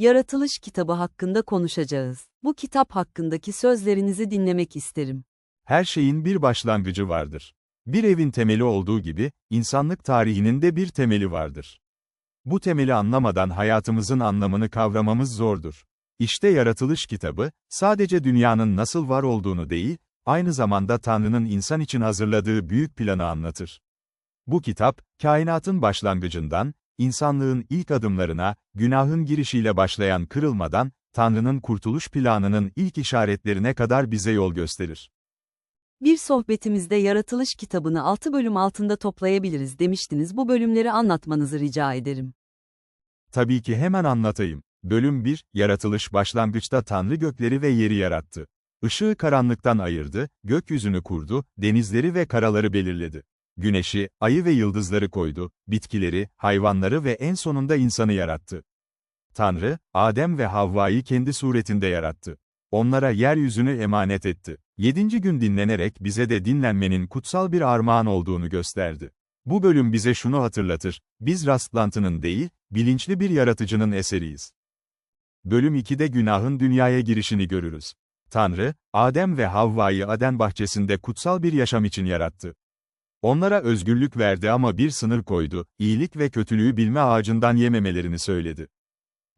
Yaratılış kitabı hakkında konuşacağız. Bu kitap hakkındaki sözlerinizi dinlemek isterim. Her şeyin bir başlangıcı vardır. Bir evin temeli olduğu gibi, insanlık tarihinin de bir temeli vardır. Bu temeli anlamadan hayatımızın anlamını kavramamız zordur. İşte Yaratılış kitabı, sadece dünyanın nasıl var olduğunu değil, aynı zamanda Tanrı'nın insan için hazırladığı büyük planı anlatır. Bu kitap, kainatın başlangıcından, insanlığın ilk adımlarına, günahın girişiyle başlayan kırılmadan, Tanrı'nın kurtuluş planının ilk işaretlerine kadar bize yol gösterir. Bir sohbetimizde yaratılış kitabını 6 bölüm altında toplayabiliriz demiştiniz. Bu bölümleri anlatmanızı rica ederim. Tabii ki hemen anlatayım. Bölüm 1, Yaratılış başlangıçta Tanrı gökleri ve yeri yarattı. Işığı karanlıktan ayırdı, gökyüzünü kurdu, denizleri ve karaları belirledi. Güneşi, ayı ve yıldızları koydu, bitkileri, hayvanları ve en sonunda insanı yarattı. Tanrı, Adem ve Havva'yı kendi suretinde yarattı. Onlara yeryüzünü emanet etti. Yedinci gün dinlenerek bize de dinlenmenin kutsal bir armağan olduğunu gösterdi. Bu bölüm bize şunu hatırlatır, biz rastlantının değil, bilinçli bir yaratıcının eseriyiz. Bölüm 2'de günahın dünyaya girişini görürüz. Tanrı, Adem ve Havva'yı Aden bahçesinde kutsal bir yaşam için yarattı. Onlara özgürlük verdi ama bir sınır koydu, iyilik ve kötülüğü bilme ağacından yememelerini söyledi.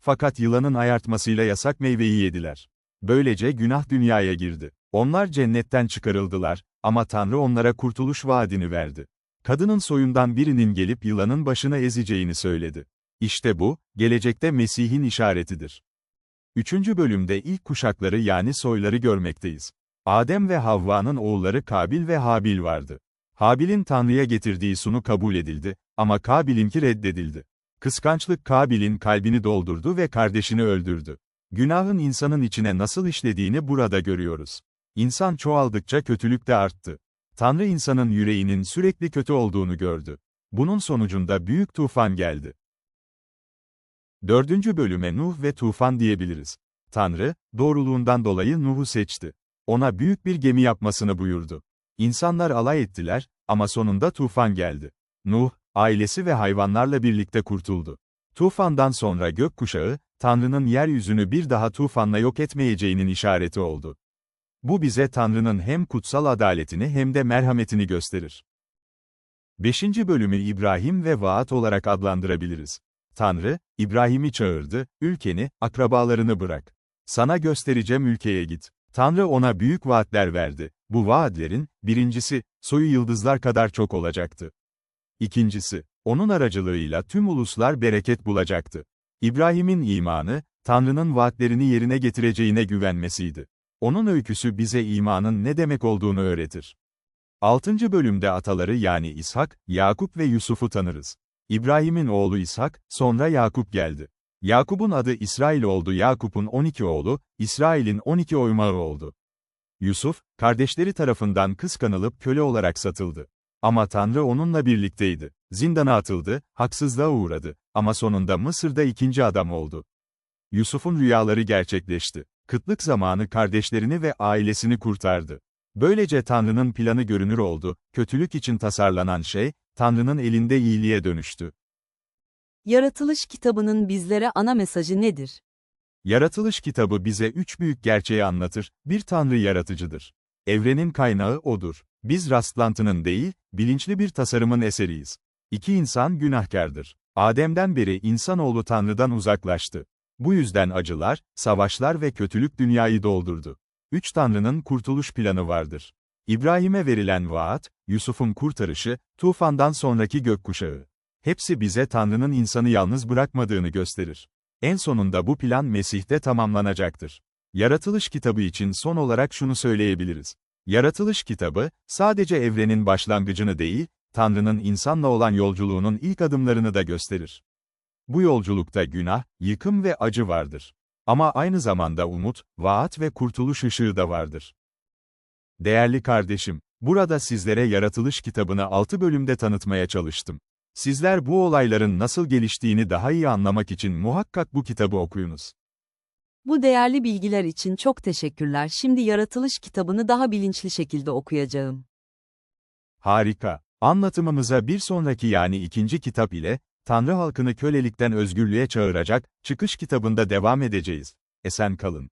Fakat yılanın ayartmasıyla yasak meyveyi yediler. Böylece günah dünyaya girdi. Onlar cennetten çıkarıldılar, ama Tanrı onlara kurtuluş vaadini verdi. Kadının soyundan birinin gelip yılanın başına ezeceğini söyledi. İşte bu, gelecekte Mesih'in işaretidir. Üçüncü bölümde ilk kuşakları yani soyları görmekteyiz. Adem ve Havva'nın oğulları Kabil ve Habil vardı. Habil'in Tanrı'ya getirdiği sunu kabul edildi, ama Kabil'inki reddedildi. Kıskançlık Kabil'in kalbini doldurdu ve kardeşini öldürdü. Günahın insanın içine nasıl işlediğini burada görüyoruz. İnsan çoğaldıkça kötülük de arttı. Tanrı insanın yüreğinin sürekli kötü olduğunu gördü. Bunun sonucunda büyük tufan geldi. Dördüncü bölüme Nuh ve tufan diyebiliriz. Tanrı, doğruluğundan dolayı Nuh'u seçti. Ona büyük bir gemi yapmasını buyurdu. İnsanlar alay ettiler, ama sonunda tufan geldi. Nuh, ailesi ve hayvanlarla birlikte kurtuldu. Tufandan sonra gökkuşağı, Tanrı'nın yeryüzünü bir daha tufanla yok etmeyeceğinin işareti oldu. Bu bize Tanrı'nın hem kutsal adaletini hem de merhametini gösterir. 5. bölümü İbrahim ve vaat olarak adlandırabiliriz. Tanrı, İbrahim'i çağırdı, ülkeni, akrabalarını bırak. Sana göstereceğim ülkeye git. Tanrı ona büyük vaatler verdi. Bu vaatlerin, birincisi, soyu yıldızlar kadar çok olacaktı. İkincisi, onun aracılığıyla tüm uluslar bereket bulacaktı. İbrahim'in imanı, Tanrı'nın vaatlerini yerine getireceğine güvenmesiydi. Onun öyküsü bize imanın ne demek olduğunu öğretir. 6. bölümde ataları yani İshak, Yakup ve Yusuf'u tanırız. İbrahim'in oğlu İshak, sonra Yakup geldi. Yakup'un adı İsrail oldu Yakup'un 12 oğlu, İsrail'in 12 oymağı oldu. Yusuf, kardeşleri tarafından kıskanılıp köle olarak satıldı. Ama Tanrı onunla birlikteydi. Zindana atıldı, haksızlığa uğradı. Ama sonunda Mısır'da ikinci adam oldu. Yusuf'un rüyaları gerçekleşti. Kıtlık zamanı kardeşlerini ve ailesini kurtardı. Böylece Tanrı'nın planı görünür oldu, kötülük için tasarlanan şey, Tanrı'nın elinde iyiliğe dönüştü. Yaratılış kitabının bizlere ana mesajı nedir? Yaratılış kitabı bize üç büyük gerçeği anlatır, bir Tanrı yaratıcıdır. Evrenin kaynağı O'dur. Biz rastlantının değil, bilinçli bir tasarımın eseriyiz. İki insan günahkardır. Adem'den beri insanoğlu Tanrı'dan uzaklaştı. Bu yüzden acılar, savaşlar ve kötülük dünyayı doldurdu. Üç Tanrı'nın kurtuluş planı vardır. İbrahim'e verilen vaat, Yusuf'un kurtarışı, tufandan sonraki gökkuşağı. Hepsi bize Tanrı'nın insanı yalnız bırakmadığını gösterir. En sonunda bu plan Mesih'te tamamlanacaktır. Yaratılış kitabı için son olarak şunu söyleyebiliriz. Yaratılış kitabı, sadece evrenin başlangıcını değil, Tanrı'nın insanla olan yolculuğunun ilk adımlarını da gösterir. Bu yolculukta günah, yıkım ve acı vardır. Ama aynı zamanda umut, vaat ve kurtuluş ışığı da vardır. Değerli kardeşim, burada sizlere Yaratılış kitabını 6 bölümde tanıtmaya çalıştım. Sizler bu olayların nasıl geliştiğini daha iyi anlamak için muhakkak bu kitabı okuyunuz. Bu değerli bilgiler için çok teşekkürler. Şimdi yaratılış kitabını daha bilinçli şekilde okuyacağım. Harika. Anlatımımıza bir sonraki yani ikinci kitap ile, Tanrı halkını kölelikten özgürlüğe çağıracak, çıkış kitabında devam edeceğiz. Esen kalın.